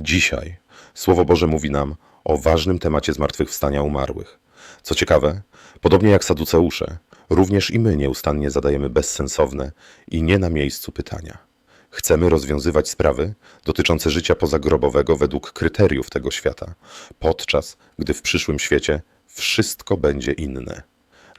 Dzisiaj Słowo Boże mówi nam o ważnym temacie zmartwychwstania umarłych. Co ciekawe, podobnie jak saduceusze, również i my nieustannie zadajemy bezsensowne i nie na miejscu pytania. Chcemy rozwiązywać sprawy dotyczące życia pozagrobowego według kryteriów tego świata, podczas gdy w przyszłym świecie wszystko będzie inne.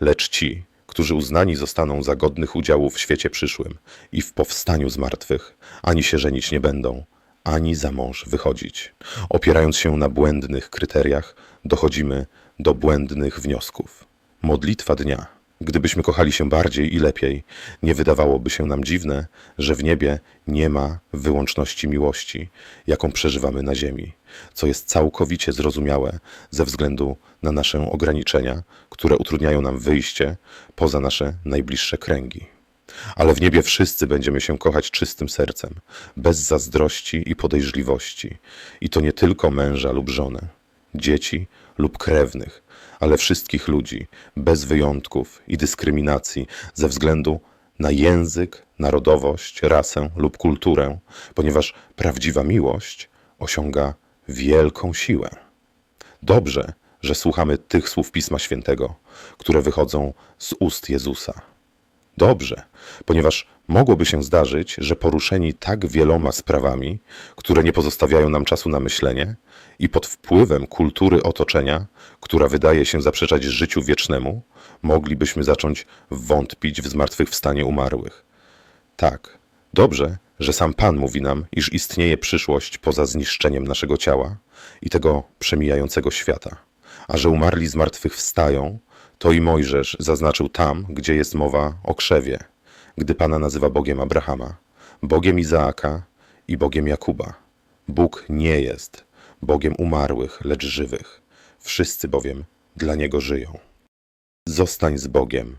Lecz ci, którzy uznani zostaną za godnych udziału w świecie przyszłym i w powstaniu z martwych, ani się żenić nie będą, ani za mąż wychodzić. Opierając się na błędnych kryteriach, dochodzimy do błędnych wniosków. Modlitwa dnia. Gdybyśmy kochali się bardziej i lepiej, nie wydawałoby się nam dziwne, że w niebie nie ma wyłączności miłości, jaką przeżywamy na ziemi, co jest całkowicie zrozumiałe ze względu na nasze ograniczenia, które utrudniają nam wyjście poza nasze najbliższe kręgi. Ale w niebie wszyscy będziemy się kochać czystym sercem, bez zazdrości i podejrzliwości. I to nie tylko męża lub żonę, dzieci lub krewnych, ale wszystkich ludzi, bez wyjątków i dyskryminacji ze względu na język, narodowość, rasę lub kulturę, ponieważ prawdziwa miłość osiąga wielką siłę. Dobrze, że słuchamy tych słów Pisma Świętego, które wychodzą z ust Jezusa. Dobrze, ponieważ mogłoby się zdarzyć, że poruszeni tak wieloma sprawami, które nie pozostawiają nam czasu na myślenie, i pod wpływem kultury otoczenia, która wydaje się zaprzeczać życiu wiecznemu, moglibyśmy zacząć wątpić w zmartwychwstanie umarłych. Tak, dobrze, że sam Pan mówi nam, iż istnieje przyszłość poza zniszczeniem naszego ciała i tego przemijającego świata, a że umarli zmartwychwstają, to i Mojżesz zaznaczył tam, gdzie jest mowa o krzewie, gdy Pana nazywa Bogiem Abrahama, Bogiem Izaaka i Bogiem Jakuba. Bóg nie jest Bogiem umarłych, lecz żywych. Wszyscy bowiem dla Niego żyją. Zostań z Bogiem